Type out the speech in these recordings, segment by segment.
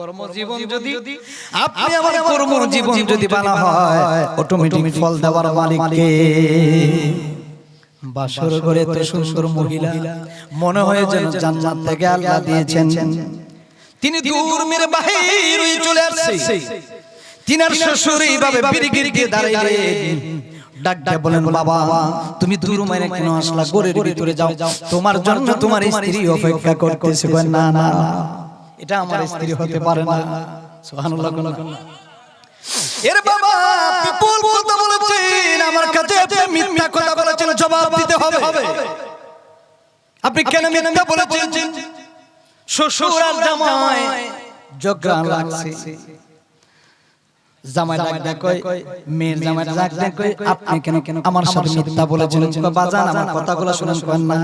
কর্মজীবন যদি আপনি আমার কর্মজীবন যদি ভালো হয় অটোমেটিক ফল দেওয়ার মালিককে। বাসর করে এত সুন্দর মহিলা। মনে হয় যেন জান্নাত থেকে আল্লাহ দিয়েছেন। তিনি দূর মেরে বাহির হয়ে চলে আসছে। তিনার শ্বশুর এইভাবে বিড়গির গিয়ে দাঁড়াইলেন ডাক ডাক বলেন বাবা তুমি দূর মাইনে কেন আসলা গোরের ভিতরে যাও। তোমার জন্য তোমার স্ত্রী অপেক্ষা করতেছে। না না। এটা আমার স্ত্রী হতে পারে না। সুবহানাল্লাহ এর বাবা বিপুল কথা বলেছেন আমার কাছে আপনি মিথ্যা কথা বলেছেন জবাব দিতে হবে। আপনি কেন মিথ্যা বলেছেন? শ্বশুর আর জামাই জগরান লাগছে। জামাই ডাক ডাক কই মেয়ের জামাই ডাক ডাক কই আপনি কেন কেন আমার সাথে মিথ্যা বলেছেন? বাজান আমার কথাগুলো শুনেন না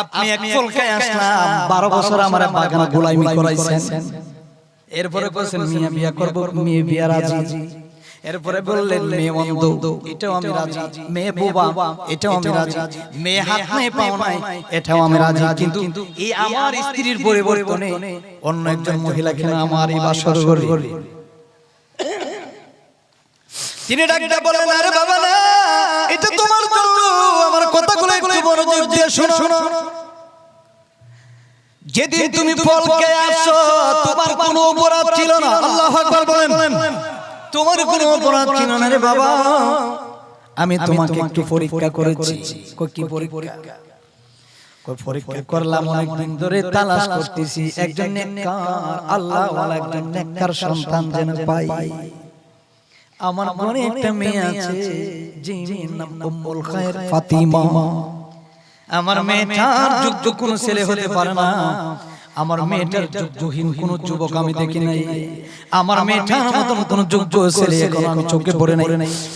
আপনি এক ফুলকায় আসলাম 12 বছর আমার বাগানে গোলামি করাইছেন। এরপরে বলছেন মিয়া বিয়া করব মেয়ে বিয়া রাজি। এরপরে বললেন মেয়ে মন্দ এটাও আমি রাজি। মেয়ে বোবা এটাও আমি রাজি। মেয়ে হাত নাই পাও নাই এটাও আমি রাজি। কিন্তু এই আমার স্ত্রীর পরিবর্তনে অন্য একজন মহিলা কেন আমার এই বাসর ঘরে তিনি ডাক্তার বলেন আরে বাবা না এটা তোমার জন্য মনোযোগ দিয়ে শোনো। শোনো। যেদিন তুমি ফলকে আসো তোমার কোনো অপরাধ ছিল না। আল্লাহ আকবার বলেন। তোমার কোনো অপরাধ ছিল না রে বাবা। আমি তোমাকে একটু পরীক্ষা করেছি। কই কি পরীক্ষা কই পরীক্ষা করলাম অনেক দিন ধরে তালাশ করতেছি। একজন নেককার আল্লাহ ওয়ালা একজন নেককার সন্তান যেন পাই। আমার মনে একটা মেয়ে আছে যে নাম উম্মুল খায়ের ফাতিমা। আমার মেয়েটার যোগ্য কোনো ছেলে হতে পারে না। আমার মেয়েটার যোগ্যহীন কোনো যুবক আমি দেখি নাই। আমার মেয়েটার মতন কোনো যোগ্য ছেলে এখন আমি চোখে পড়ে নাই।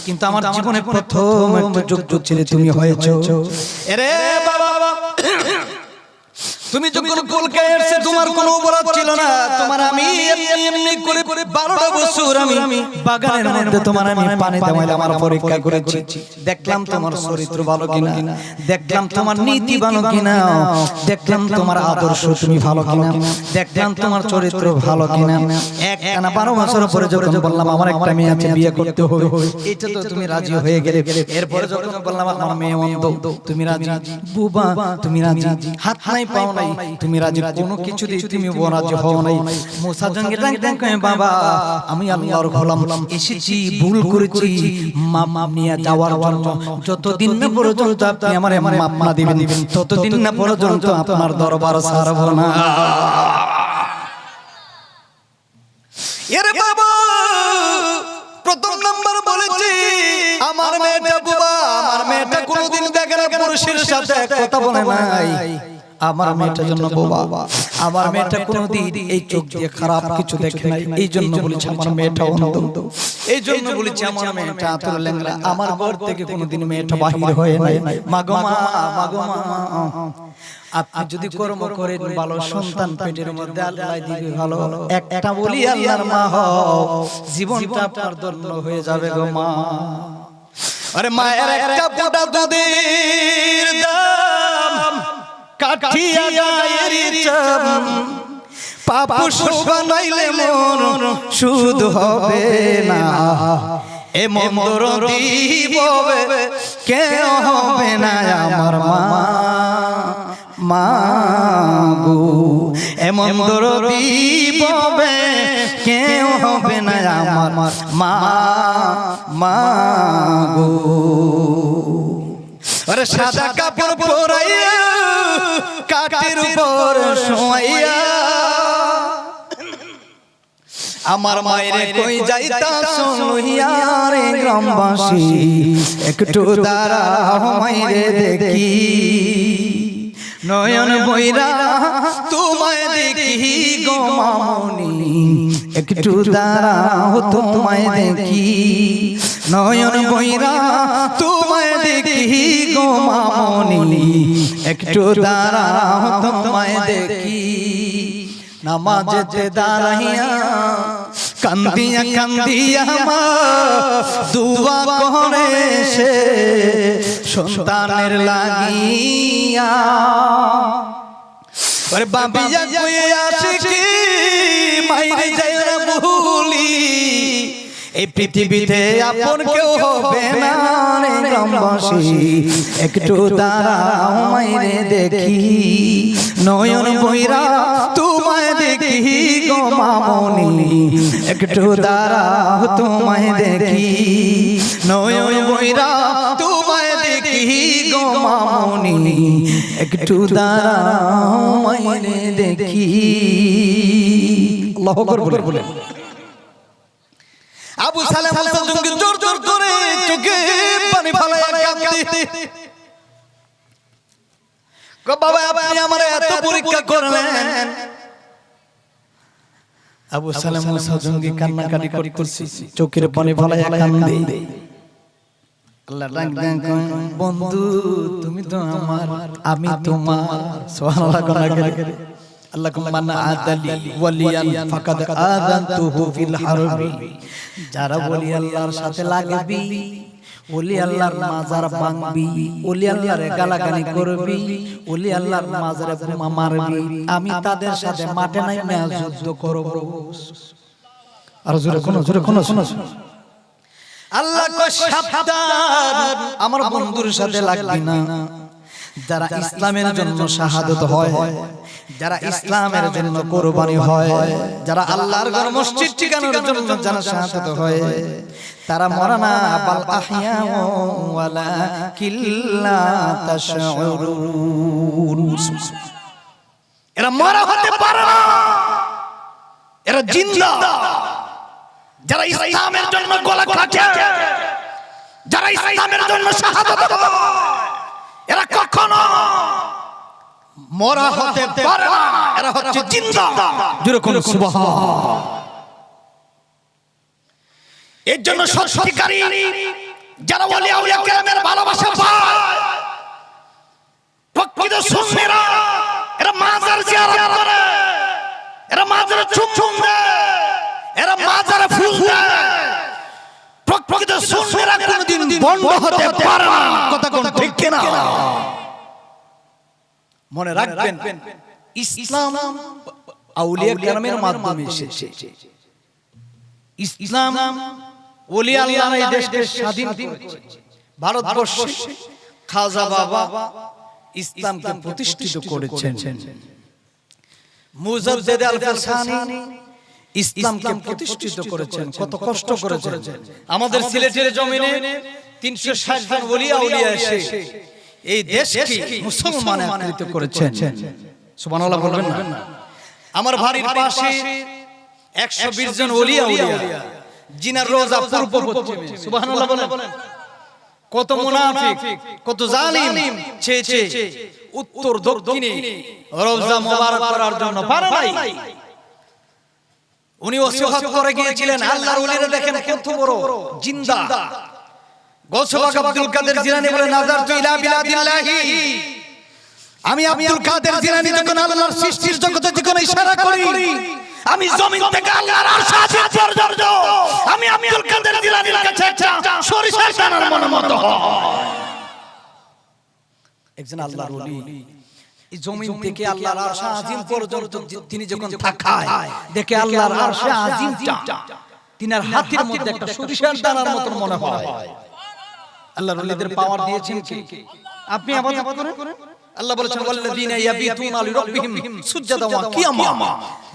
কিন্তু আমার জীবনে প্রথম একটা যোগ্য ছেলে তুমি হয়েছো। এরে তুমি যখন কলকাতায় এসে তোমার কোনো অপরাধ ছিল না তোমার আমি এমনি করে করে 12টা বছর আমি বাগানের মধ্যে তোমার আমি পানি দেওয়াইলে আমার পরীক্ষা করেছি। দেখলাম তোমার চরিত্র ভালো কিনা। দেখলাম তোমার নীতি ভালো কিনা। দেখলাম তোমার আদর্শ তুমি ভালো কিনা। দেখলাম তোমার চরিত্র ভালো কিনা। এক টানা 12 বছর পরে যখন বললাম আমার একটা মেয়ে আছে বিয়ে করতে হবে এটা তো তুমি রাজি হয়ে গেলে। এরপরে যখন বললাম আমার মেয়ে অন্ধ। তুমি রাজি বুবা তুমি রাজি হাত নাই পাও নাই তুমি রাজি কোনো কিছু দিয়ে তুমি রাজি হও নাই। মুসা জঙ্গে ডাক ডাক কয় বাবা আমি আল্লাহর গোলাম এসেছি ভুল করেছি মাপ নিয়ে যাওয়ার জন্য যতদিন না পর্যন্ত আপনি আমার মাপ না দিবেন ততদিন না পর্যন্ত আপনার দরবার ছাড়ব না। এর বাবা প্রথম নাম্বার বলেছি আমার মেয়েটা বুবা আমার মেয়েটা কোনোদিন দেখে না পুরুষের সাথে কথা বলে নাই। আমার মেয়েটার জন্য বাবা। আমার মেয়েটা কোনোদিন এই চোখ দিয়ে খারাপ কিছু দেখে নাই। এই জন্য বলেছি আমার মেয়েটা অন্ধ। এই জন্য বলেছি আমার মেয়েটা আতর লেংরা আমার ঘর থেকে কোনোদিন মেয়েটা বাহির হয়ে নাই। মাগো মা মাগো মা আপনি যদি কর্ম করেন ভালো সন্তান পেটের মধ্যে আল্লাহ দিবে ভালো। একটা বলি আল্লাহর মা হও। জীবনটা আপনার ধন্য হয়ে যাবে গো মা। আরে মায়ের একটা ফোঁটা দুধের গায়ের চাম। মন সুদ হবে না। এ মন্দর দিব কে হবে না আমার মা? মা? গো এমন দরদি ববে কেউ হবে না আমার মা? মা? গো আরে সাদা কাপড় পরাইয়া কাঠের উপর শোয়া আমার মায়ের কই যাইতা শুনিয়া রে গ্রামবাসী? একটু দাঁড়া মায়ের দেখি। নয়ন বৈরা তোমায় দেখি গো মামনি। একটু দাঁড়াও তোমায় দেখি। নয়ন বৈরা তোমায় দেখি গো মামনি। একটু দাঁড়াও তোমায় দেখি। নামাজেতে দাঁড়াইয়া কান্দিয়া কান্দিয়া মা দুয়া করে সে সন্তানের লাগিয়া। আরে বাবিয়া কয়ে আসে কি? মাইরে যায় ভুলি এই পৃথিবীতে আপন কেউ হবে না রে গ্রামবাসী। একটু দাঁড়াও মাইরে দেখি। নয়ন বইরা তুই দেখি গো মামনি। একটু দাঁড়াও তোমায় দেখি। নয়ন বইরা তোমায় দেখি গো মামনি। একটু দাঁড়াও মাইরে দেখি। আল্লাহু বলে বলে। আবু সালেম জঙ্গি জোর জোর করে চোখে পানি ফালায় কাঁদতে। বাবা আপনি আমার এত পরীক্ষা করলেন। আবু সালেম মুসা জঙ্গি কান্নাকাটি করতেছি। চোখের পানি কান্দে কয়, বন্ধু তুমি তো আমার আমি তোমার। সুবহানাল্লাহ কন্যা করে আল্লাহ মান আদালি ওয়ালিয়ান ফাকাদ আযানতুহু ফিল হারবি। যারা ওলি আল্লাহর সাথে লাগবি ওলি আল্লাহর মাজার ভাঙবি ওলি আল্লাহর গালাগালি করবি ওলি আল্লাহর মাজারে বোমা মারবি আমি তাদের সাথে মাঠে নাই যুদ্ধ করব। আর জোরে কোন জোরে কোন শোনো আল্লাহ কো সাবধান আমার বন্ধুর সাথে লাগবি না। যারা ইসলামের জন্য শাহাদত হয় যারা ইসলামের জন্য কোরবানি হয় যারা আল্লাহর ঘর মসজিদ ঠিকানোর জন্য যারা শাহাদত হয়। তারা মরা না বাল আহইয়া ওয়ালা কিল্লা তাশউরুন। এরা মরা হতে পারে না। এরা জিন্দা। যারা ইসলামের জন্য গলা কাটে যারা ইসলামের জন্য শাহাদত এরা কখনো মরা হতে পারে না। এরা হচ্ছে জিন্দা। জোরে কোন সুবহান। এর জন্য সত্যিকারী যারা ওলি আউলিয়া কেরামের ভালোবাসা পায় প্রকৃত সুন্নিরা এরা মাজার জিয়ারত করে এরা মাজারে চুম চুম দেয় এরা মাজারে ফুল দেয়। প্রকৃত সুন্নিরা কোনদিন বন্ধ হতে পারে না। কথা কোন ঠিক কিনা মনে রাখবেন ইসলাম আউলিয়া কেরামের মাধ্যমে এসেছে। ইসলাম ওলি আল্লাহ এই দেশকে স্বাধীন করেছে। ভারতবর্ষে খাজা বাবা ইসলামকে প্রতিষ্ঠিত করেছেন। মুজাদ্দেদ আল ফাসানি ইসলামকে প্রতিষ্ঠিত করেছেন। কত কষ্ট করেছেন। আমাদের সিলেটের জমিনে 360 জন ওলি আউলিয়া এসে এই দেশকে মুসলমান আকৃত করেছেন। সুবহানাল্লাহ বলবেন না। আমার বাড়ির পাশে 120 জন ওলি আউলিয়া জিনার রোজা পূর্ব পশ্চিমে সুবহানাল্লাহ বলেন। কত মুনাফিক কত জালিম চেয়েছে উত্তর দক্ষিণে। রোজা মোবারক করার জন্য পারে নাই। উনি ওসিয়ত করে গিয়েছিলেন। আল্লাহর ওলিরা দেখেন কত বড় জিন্দা। গৌসবাক আব্দুল কাদের জিলানী বলে নাজার তু ইলা বিলাদিল্লাহি। আমি আব্দুল কাদের জিলানী যখন আল্লাহর সৃষ্টির জগতে যখন ইশারা করি আমি জমিন থেকে আল্লাহর আরশ আজিম পর্যন্ত। আমি আব্দুল কাদের জিলানীর কাছে একটা সরিষার দানার মনে মতো একজন আল্লাহর ওলি। এই জমিন থেকে আল্লাহর আরশ আজিম পর্যন্ত তিনি যখন থাকায় দেখে আল্লাহর আরশ আজিমটা। তিনার হাতের মধ্যে একটা সরিষার দানার মতো মনে হয়। আল্লাহর ওলিদের পাওয়ার দিয়েছেন কি? আপনি আবাদত করেন? আল্লাহ বলেছেন ওয়াল্লাযীনা ইয়াবিতুনা লিরাব্বিহিম সুজদান ওয়া কিয়ামা।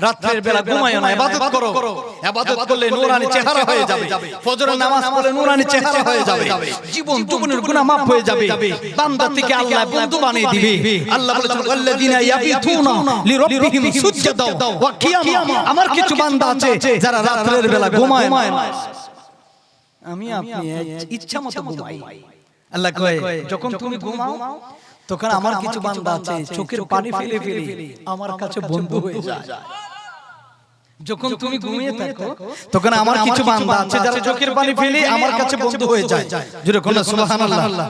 রাতের বেলা ঘুমায় না ইবাদত করো। ইবাদত করলে নূরানি চেহারা হয়ে যাবে। ফজরের নামাজ পড়লে নূরানি চেহারা হয়ে যাবে। জীবন জীবনের গুনাহ maaf হয়ে যাবে। বান্দা থেকে আল্লাহ বন্ধু বানিয়ে দিবে। আল্লাহ বলেছেন ওয়াল্লাযীনা ইয়াবিতুনা লিরাব্বিহিম সুজদান ওয়া কিয়ামা। আমার কিছু বান্দা আছে যারা রাতের বেলা ঘুমায় না আমি আপনি ইচ্ছা মতো ঘুমাই। আল্লাহ কয় যখন তুমি ঘুমাও তখন আমার কিছু বান্দা আছে চোখের পানি ফেলে ফেলে আমার কাছে বন্ধু হয়ে যায়। যখন তুমি ঘুমিয়ে থাকো তখন আমার কিছু বান্দা আছে যারা চোখের পানি ফেলে আমার কাছে বন্ধু হয়ে যায়। যারা কোন সুবহানাল্লাহ।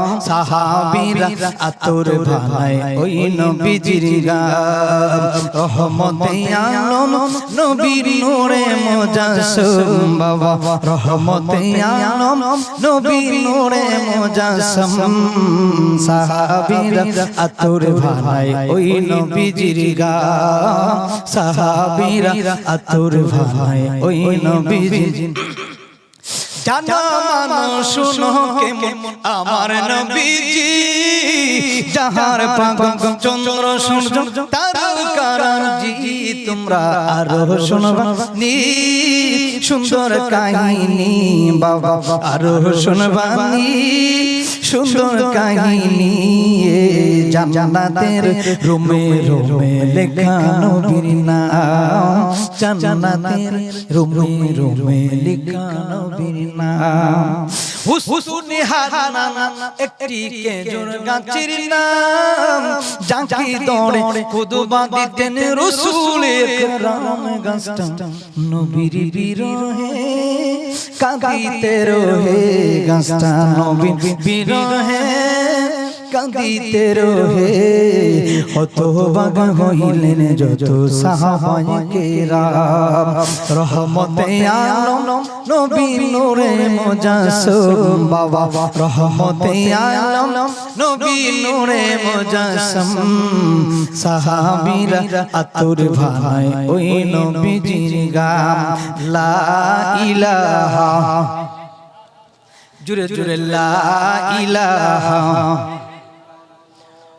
সাহাবীরা আতর ভালাই ওই নবীজির গাম রহমতে আলম নবীর নূরে মুজাসম বাবা। রহমতে আলম নবীর নূরে মুজাসম। সাহাবীরা আতর ভালাই ওই নবীজির গাম সাহাবীরা আতর ভালাই ওই নবীজির জানা শুনো কেমন? আমার নবীজি, যাহার পাগল চন্দ্র, সূর্য তারকার জি, তোমরা আরও শুনবা। নি সুন্দর কাহিনী, বাবা, আরও শুনবা। নি সুন্দর কাহিনী জান্নাতের রুমে রুমে লেখা নবীর নাম জান্নাতের রুমে রুমে লেখা নবীর নাম হুসুনি হারানা একটি কেজুর গাছের নাম। জাঁকি দৌড়ে খুদবা দিতেন রসুলের রাম গাছটা নবীর বিরহে, কাঁদিতে রহে গাছটা। নবীর বিরহে কাঁদিতে রহে অত বাগা হইলেন যত সাহাবায়ে কেরাম রহমতে আলম নবী নূরে মুজাসম বাবা। রহমতে আলম নবী নূরে মুজাসম। সাহাবীরা আতর ভাই ওই নবীজির গাম। লা ইলাহা। জুরে জুরে লা ইলাহা।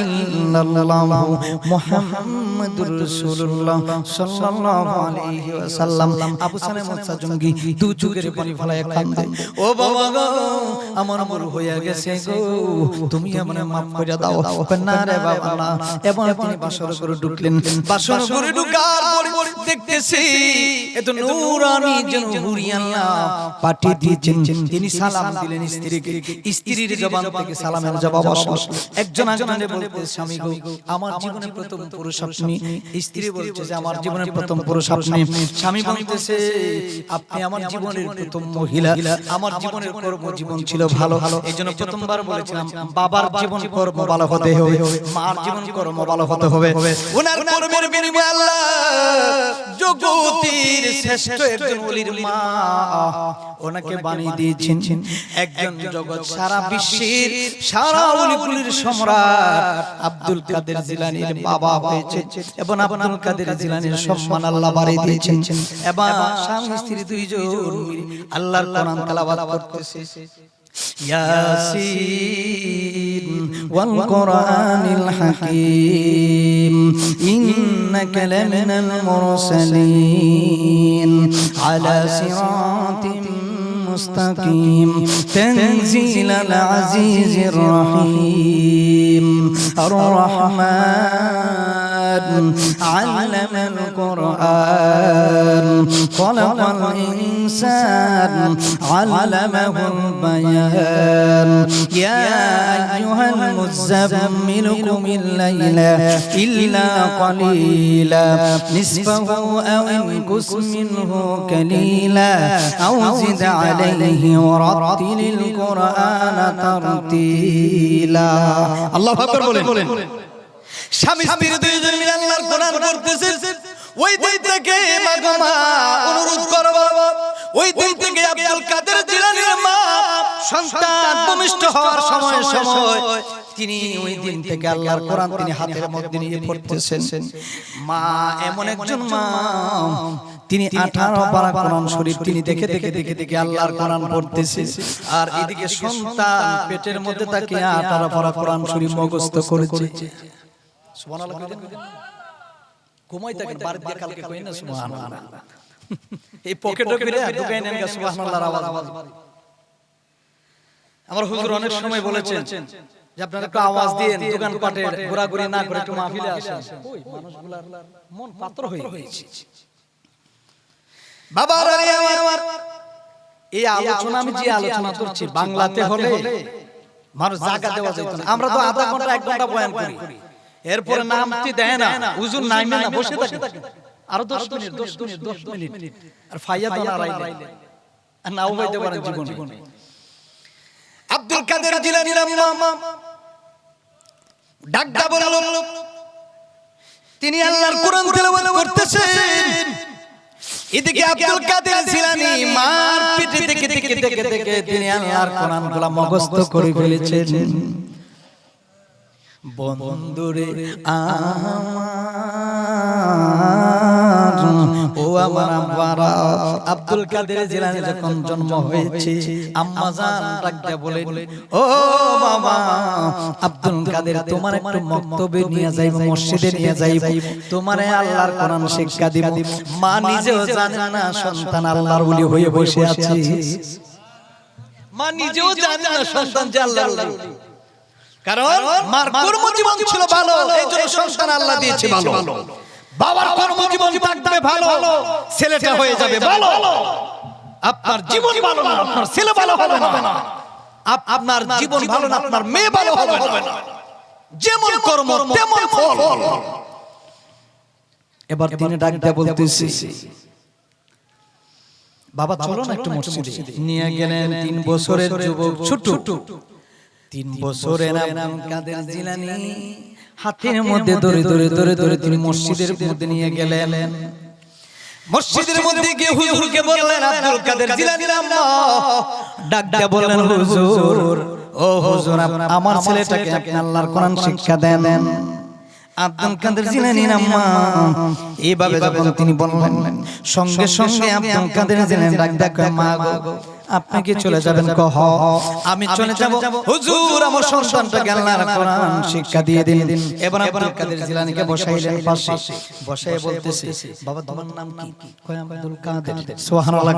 ইল্লাল্লাহ মুহাম্মাদুর রাসূলুল্লাহ সাল্লাল্লাহু আলাইহি ওয়াসাল্লাম। আবু সালেম মুসা দু চোখের পানি ফলায় কান্দে। ও বাবা গো, আমার মর হইয়া গেছে গো। তুমি আমারে maaf করে দাও। না রে বাবা না। এবার তিনি বাসর করে ঢুকলেন। বাসর করে ঢুকার পরে দেখতেছি এত নূরানি যেন হুরিয়াল্লাহ পাটি দিয়েছেন। তিনি সালাম দিলেন স্ত্রীকে। স্ত্রীর জবান থেকে সালামের জবাব আসলো। একজন একজনে বলতে স্বামী গো আমার জীবনের প্রথম পুরুষ আপনি। স্ত্রী বলছে যে আমার জীবনের প্রথম পুরুষ আপনি। স্বামী বলতেছে আপনি আমার জীবনের প্রথম মহিলা। আমার জীবনের কর্ম জীবন ছিল ভালো। এই জন্য প্রথমবার বলেছিলাম বাবার জীবন কর্ম ভালো হতে হবে। মার জীবন কর্ম ভালো হতে হবে। ওনার কর্মের বিনিময়ে আল্লাহ জগতের শ্রেষ্ঠ একজন ওলির মা। ওনাকে বানিয়ে দিয়েছেন একজন জগৎ সারা বিশ্বের সারা অলিগুলির সম্রাট আব্দুল কাদের জিলানির বাবা হয়েছে এবং আব্দুল কাদের জিলানির সম্মান আল্লাহ বাড়িয়ে দিয়েছেন এবং স্বামী স্ত্রী দুইজন আল্লাহর কোরআন তেলাওয়াত করতেছে ياسين والقرآن الحكيم إنك لمن المرسلين على صراط مستقيم تنزيل العزيز الرحيم الرحمن علم القرآن. خلق الإنسان علمه البيان. يا أيها المزمل قم الليل إلا قليلا. نصفه أو انقص منه قليلا أو زد عليه ورتل القرآن ترتيلا. الله أكبر بولين. স্বামী স্ত্রী দুইজন মিলে আল্লাহর কোরআন পড়তেছেন ওই দিন থেকে মা গো মা অনুরোধ করব ওই দিন থেকে আব্দুল কাদের জিলানীর মা সন্তান ভূমিষ্ঠ হওয়ার সময় সময়। তিনি ওই দিন থেকে আল্লাহর কোরআন তিনি হাতের মধ্যে নিয়ে পড়তেছেন। মা এমন একজন মা। তিনি আঠারো পারা কোরআন শরীফ তিনি দেখে দেখে দেখে দেখে আল্লাহর কোরআন পড়তেছে। আর এদিকে সন্তান পেটের মধ্যে তাকে আঠারো পারা কোরআন শরীফ মুখস্থ করেছে সুবহানাল্লাহ কইতেন ঘুমাই থাকেন বাড়ি দিয়ে কালকে কই না সুবহানাল্লাহ। এই পকেটে করে ঢুকাই নেন গা সুবহানাল্লাহর আওয়াজ। আমার হুজুর অনেক সময় বলেছেন যে আপনারা একটু আওয়াজ দিয়ে দোকানপাটে ঘোরাঘুরি না করে একটু মাহফিলে আসেন। ওই মানুষগুলার মন পাত্র হয়ে গেছে। এই আলোচনা আমি যে আলোচনা করছি বাংলাতে হলে মানুষ জায়গা দেওয়া যেত না। আমরা তো আধা ঘণ্টা এক ঘণ্টা বয়ান করি। এরপরে নামতি দেয় না। হুজুর নামে না বসে থাকে। আরও দশ মিনিট দশ মিনিট দশ মিনিট। আর ফাইয়া তো না রাইলে আর নাও হইতে পারে জীবনে। আব্দুল কাদের জিলানী রাম্মা ডাকডা বলল তিনি আল্লাহর কোরআন তেলাওয়াত করতেছেন। এদিকে আব্দুল কাদের জিলানী মার পিঠে থেকে থেকে থেকে থেকে তিনি আল্লাহর কোরআনগুলা মুখস্থ করে ফেলেছেন। বন্ধুরে আমার ও আমার আব্দুল কাদের জিলানী যখন জন্ম হয়েছে আম্মা জান ডাকতে বলেন ও বাবা আব্দুল কাদের তোমার একটু মক্তবে নিয়ে যাইব মসজিদে নিয়ে যাইব তোমারে আল্লাহর কোরআন শিক্ষা দিব। মা নিজেও জানে না সন্তান আল্লাহর ওলি হয়ে বসে আছে। মা নিজেও জানে না সন্তান যে আল্লাহর ওলি। কারণ মার কর্মজীবন ছিল ভালো এই জন্য সন্তান আল্লাহ দিয়েছে ভালো। বাবার কর্মজীবন থাকবে ভালো। ছেলেটা হয়ে যাবে ভালো। আপনার জীবন ভালো না আপনার ছেলে ভালো হবে না। আপনার জীবন ভালো না আপনার মেয়ে ভালো হবে না। যেমন কর্ম তেমন ফল। এবার দিনে ডাক দেয়া বলতেছি। বাবা চলো না একটু মসজিদে। নিয়ে গেলেন তিন বছরের যুবক ছোট তিন বছরের আব্দুল কাদের জিলানী? হাতের মধ্যে ধরে ধরে ধরে ধরে তিনি মসজিদের মধ্যে নিয়ে গেলেন। মসজিদের মধ্যে গিয়ে হুজুরকে বললেন আব্দুল কাদের জিলানী আম্মা ডাক দিয়া বললেন হুজুর ও হুজুর আমার ছেলেটাকে আপনি আল্লাহর কোরআন শিক্ষা দেন। আব্দুল কাদের জিলানী আম্মা এইভাবে যখন তিনি বললেন সঙ্গে সঙ্গে আব্দুল কাদের জিলানী ডাক ডাক মা গো। আপনি কি চলে যাবেন কহ আমি চলে যাব। হুজুর আমার সন্তানটাকে আল্লাহর কোরআন শিক্ষা দিয়ে দিন। এবার আব্দুল কাদের জিলানীকে বসাইলেন পাশে। বসাই বলতেছে বাবা তোমার নাম কি? কয় আব্দুল কাদের। সুবহানাল্লাহ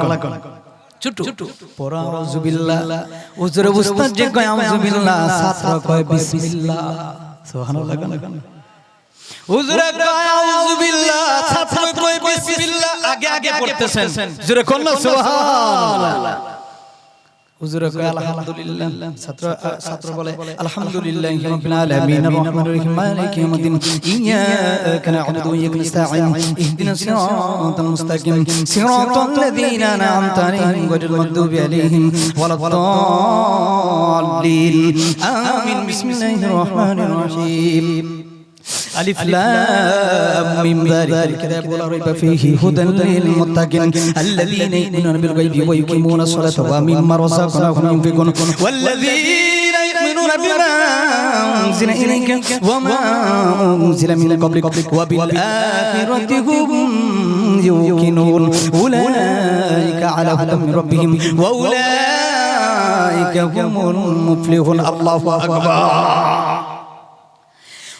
ছোট পড়া আউযুবিল্লাহ। হুজুর উস্তাদ যে কয় আউযুবিল্লাহ ছাত্র কয় বিসমিল্লাহ। সুবহানাল্লাহ কয়। হুজুরে কয় আউযুবিল্লাহ ছাত্র কয় বিসমিল্লাহ। আগে আগে পড়তেছেন। কোন সুবহানাল্লাহ হুজুরে কয় আলহামদুলিল্লাহ ছাত্র ছাত্র বলে আলহামদুলিল্লাহ রাব্বিল আলামিন আর রহমানির রহিম মালিকি ইয়াউমিদ্দিন ইয়াকা না'বুদু ওয়া ইয়াকা নাস্তাঈন ইহদিনাস সিরাতাল মুস্তাকিম সিরাতাল লাযীনা আন'আমতা আলাইহিম গায়রিল মাগদুবি আলাইহিম ওয়ালাদ-দাল্লিন আমিন বিসমিল্লাহির রহমানির রহিম ألف لام ميم ذلك الكتاب لا ريب فيه هدى للمتقين الذين يؤمنون بالغيب ويقيمون الصلاة ومما رزقناهم ينفقون. والذين يؤمنون بما أنزل إليك وما أنزل من قبلك وبالآخرة هم يوقنون. أولئك على هدى من ربهم وأولئك هم المفلحون. الله أكبر.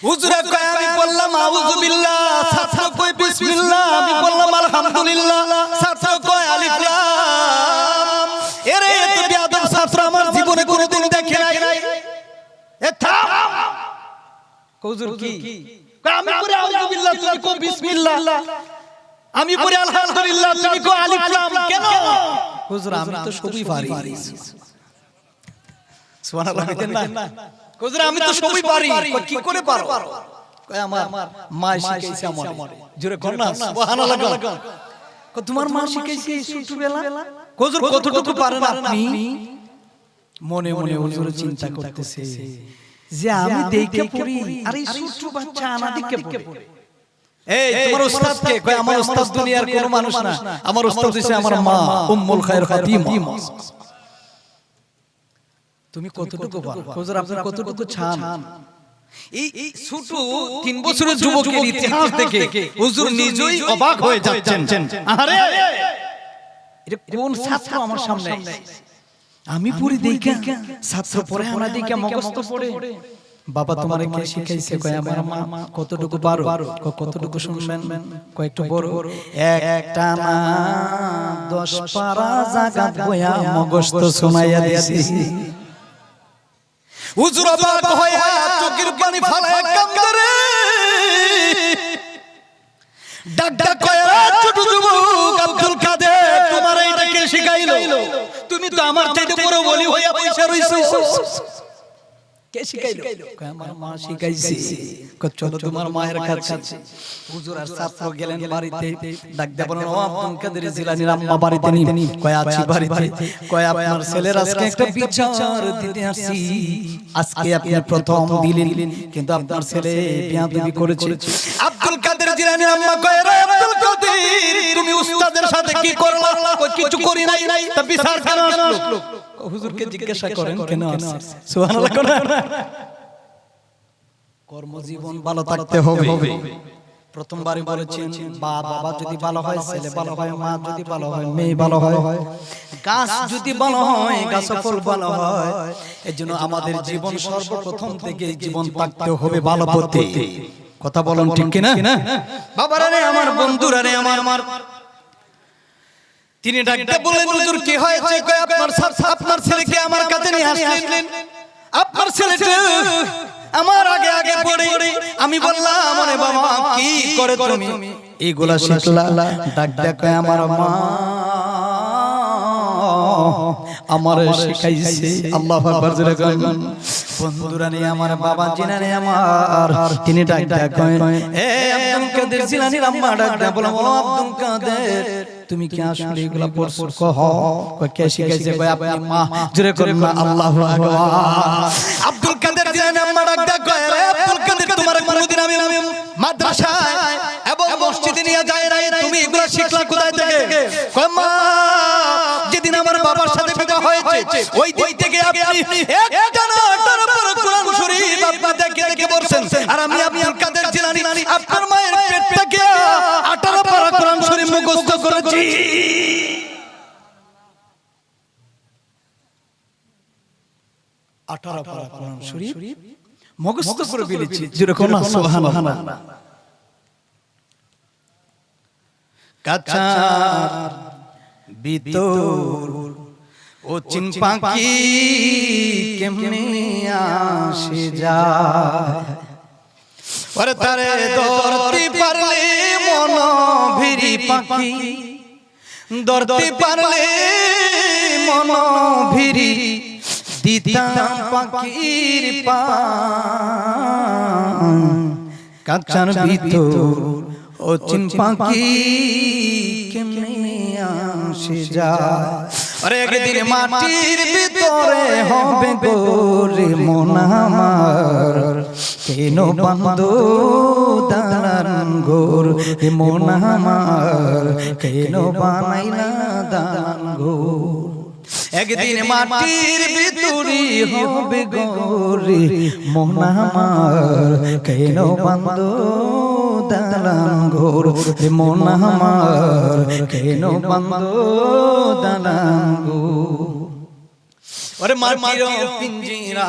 হুজুরে কয় আমি বললাম আউযু বিল্লাহ ছাত্র কয় বিসমিল্লাহ আমি বললাম আলহামদুলিল্লাহ ছাত্র কয় আলিফ লাম এরে এত বিয়াদব ছাত্র আমার জীবনে কোনোদিন দেখে নাই। এ থাম। হুজুর কি? আমি পড়ে আউযু বিল্লাহ তুমি কও বিসমিল্লাহ। আমি পড়ে আলহামদুলিল্লাহ তুমি কও আলিফ লাম কেন? হুজুর আমি তো সবই পারি। সুবহানাল্লাহ না? হুজুর আমি তো সবই পারি। কি করে পারো? কয় আমার মা শিখাইছে আমার। জোরে কর। না সুবহানাল্লাহ তোমার মা শিখাইছে এই ছোটবেলা? হুজুর কতটুকু পারেন আপনি? মনে মনে হুজুর চিন্তা করতেছে যে আমি দেখে পড়ি আর এই ছোট বাচ্চা আনা দেখে পড়ে। এই তোমার উস্তাদ কে? কয় আমার উস্তাদ দুনিয়ার কোনো মানুষ না। আমার উস্তাদ হইছে আমার মা উম্মুল খায়র ফাতিমা তুমি কতটুকু হুজুর আপনি কতটুকু ছান? এই এই ছোট তিন বছরের যুবকের ইতিহাস দেখে হুজুর নিজেই অবাক হয়ে যাচ্ছেন আরে এটা কোন ছাত্র আমার সামনে আমি পড়ি দেখা ছাত্র পড়ে মুখস্থ পড়ে বাবা তোমার কে শিখাইছে কয় আমার মা কতটুকু পারো? কতটুকু শুনবেন? কয়েকটু বড় একটা না দশ পারা জাগাত বয়া মুখস্থ শোনাইয়া দিছি হুজুর অবাক হইয়া চোখের পানি ফালায় কান্দে রে। ডাক ডাক কইরা ছোট যুবক আব্দুল কাদের তোমার এইটা কে শিখাইলো। তুমি তো আমার চাইতে বড় বলি হইয়া পয়সা রইছো। কে শিখাইলো আমার মা শিখাইছে। চলো তোমার মায়ের কাছে। হুজুর আর ছাত্র গেলেন বাড়িতে। ডাক দিয়ে ও আব্দুল কাদের জিলানীর আম্মা বাড়িতে নি কয় আছি বাড়িতে। কয় আপনার ছেলের আজকে একটা বিচার দিতে আসি আজকে আপনি প্রথম দিলেন কিন্তু আপনার ছেলে বিয়াদবি করেছে। আব্দুল কাদের জিলানীর আম্মা কয় রে আব্দুল কাদের তুমি উস্তাদের সাথে কি করলা? কিছু করি নাই? তা বিচার কেন আসলো? হুজুরকে জিজ্ঞাসা করেন কেন আসছে সুবহানাল্লাহ কর্মজীবন ভালো থাকতে হবে। প্রথমবারই বলেছেন বা বাবা যদি ভালো হয় ছেলে ভালো হয় মা যদি ভালো হয় মেয়ে ভালো হয়। গাছ যদি ভালো হয় গাছ ফল ভালো হয়। এর জন্য আমাদের জীবন সর্বপ্রথম থেকে জীবন থাকতে হবে ভালো পথে। কথা বলুন ঠিক কিনা? বাবারা রে আমার বন্ধুরা রে আমার আমার তিনি ডাকতে বললেন হুজুর কি হয়েছে কয় আপনার আপনার ছেলেকে আমার কাছে নিয়ে আসলেন। আপনার ছেলেটা আমার আগে আগে পড়ে। আমি বললাম আরে বাবা কি করে তুমি? এইগুলা শিখলা ডাক ডাক আমার মা। আমার শিখাইছে। আল্লাহ বন্ধুরা নে আমার বাবা জিনানে আমার তিনি ডাক ডাক এ আব্দুল কাদের জিলানি আম্মা ডাক ডাক বলো আব্দুল কাদের তুমি কি আসলে এগুলা পড়ছো? কহ কে শিখাইছে? কয় আপনি মা জোরে করুন না আল্লাহু আকবার। আব্দুল কাদের জিলানি আম্মা ডাক ডাক কয় রে আব্দুল কাদের তোমার কোনদিন আমি মাদ্রাসায় এবং মসজিদে নিয়ে যাই নাই। তুমি এগুলা ওই দিন থেকে আপনি একটা না আটটার উপর কোরআন শরীফ আপনার দেখে দেখে বলছেন। আর আমি আব্দুল কাদের জিলানি আপনার মায়ের পেট থেকে আটার উপর কোরআন শরীফ মুখস্থ করেছি। আঠারো পারা কোরআন শরীফ মুখস্থ করে ফেলেছি। যেরকম না সুবহানাল্লাহ। কাঁচা ভিতর ও চিন পাখি কেমনে আসে যায়? ওরে তারে ধরতে পারলে মন ভিরি পাখি ধরতে পারলে মন ভিরি দিতাম পাখির পা কাঁচার ভিতর ও চিন পাখি কেমনে আসে যায়? আরে একদিন মাটির ভিতরে হবে গোরে মন আমার। কেন বান্ধ দালান গোর? মন আমার। কেন বানাইলা দালান গোর? একদিন মাটির ভিতরে হবে গোরে। মন আমার কেন বান্ধ দালান ঘোর? হে মন আমার কেন বান্ধ দালান ঘোর? আরে মাটির পিঞ্জিরা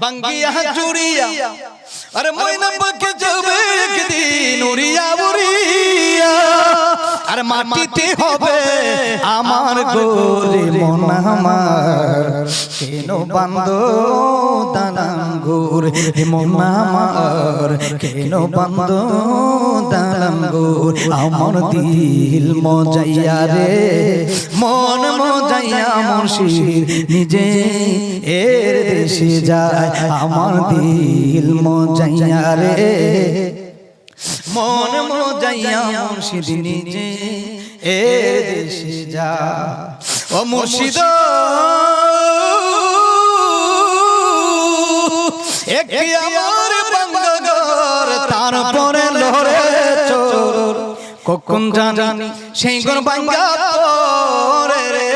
বাঙ্গিয়া চুরিয়া। আরে ময়না পাখি যাবে একদিন উড়িয়া উড়িয়া। আরে মাটিতে হবে আমার গোরে মন আমার। কেন বান্ধ দালান গোর হে মন আমার। কেন বান্ধ দালান গোর আমার দিল মজাইয়া রে। মন মজাইয়া মুর্শিদ নিজে এর দেশে যায়। আমার দিল মজাইয়া রে। মন মজাইয়া মুর্শিদ নিজে এর দেশে যা। ও মুর্শিদ। একটি আমার বাঙ্গাগর তারপরে লড়ে চোর। কখন জানি সেই গর বাঙ্গা পরে রে।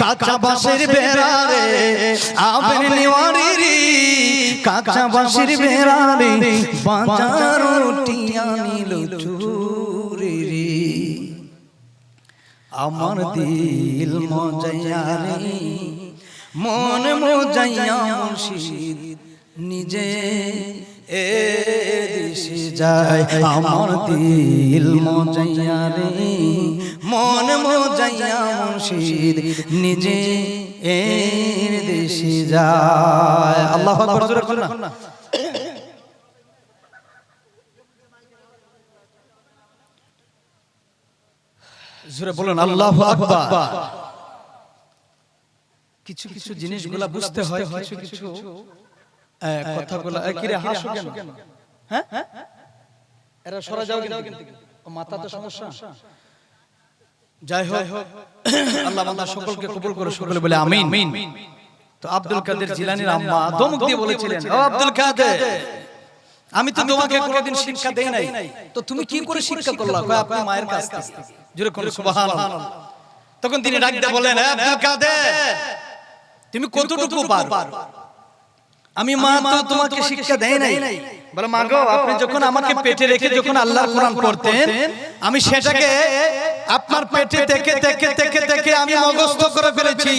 কাঁচা বাঁশের বেড়া রে। আবের নেওয়ারি রে কাঁচা বাঁশের বেড়া রে বাজার রুটিয়া নিল চুরি রে। আমার দিল মজাইয়া রে। মন মজাইয়া মুর্শিদ নিজে এ দেশে যায়। আমার দিল মজাইয়া রে। মন মজাইয়া মুর্শিদ নিজে এর দেশে যায়। আল্লাহ আকবার জোরে কোন না। জোরে বলুন আল্লাহু আকবার। কিছু কিছু জিনিসগুলা বুঝতে হয় কিছু কিছু কথাগুলা হাসো কেন? হ্যাঁ? এরা সরা যাও কিন্তু। ও মাথাতে সমস্যা। যাই হোক আল্লাহ বান্দা সকলকে কবুল করে সকলে বলে আমিন। তো আব্দুল কাদের জিলানীর আম্মা দমক দিয়ে বলেছিলেন ও আব্দুল কাদের আমি তো তোমাকে কোনোদিন শিক্ষা দেই নাই। তো তুমি কি করে শিক্ষা করলা? কয় আপনি মায়ের কাছ থেকে। জোরে কোন সুবহানাল্লাহ। তখন তিনি ডাক দিয়ে বলেন "এ আব্দুল কাদের তুমি কতটুকু পারো? আমি মা তো তোমাকে শিক্ষা দেয় নাই। বলে মা গো আপনি যখন আমাকে পেটে রেখে যখন আল্লাহর কোরআন পড়তেন আমি সেটাকে আপনার পেটে থেকে থেকে থেকে থেকে আমি মুখস্থ করে ফেলেছি।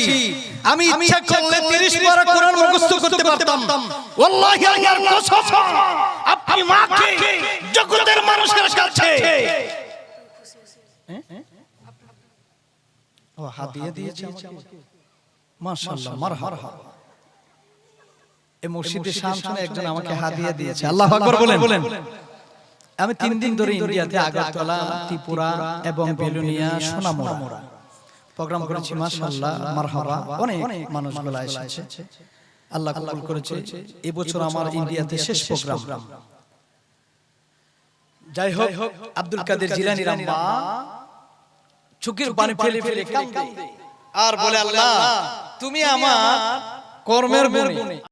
আমি ইচ্ছা করলে 30 পারা কোরআন মুখস্থ করতে পারতাম। ওয়াল্লাহি আল্লাহর কসম। আপনি মাকে জগতের মানুষের কাছে। ও হাদিয়া দিয়েছে আমাকে। মাশাআল্লাহ মারহাবা। এই মসজিদে শামসুনে একজন আমাকে হাদিয়া দিয়েছে। আল্লাহ আকবার বলেন। আমি তিন দিন ধরে ইন্ডিয়াতে আগরতলা ত্রিপুরা এবং বেলুনিয়া সোনামুড়া। প্রোগ্রাম করেছি মাশাআল্লাহ মারহাবা। অনেক মানুষগুলো এসেছে। আল্লাহ কবুল করেছে। এবছর আমার ইন্ডিয়াতে শেষ প্রোগ্রাম। যাই হোক আব্দুল কাদের জিলানীর আম্মা চোখের পানি ফেলে ফেলে কান্দে। আর বলে আল্লাহ তুমি আমার কর্মের বনে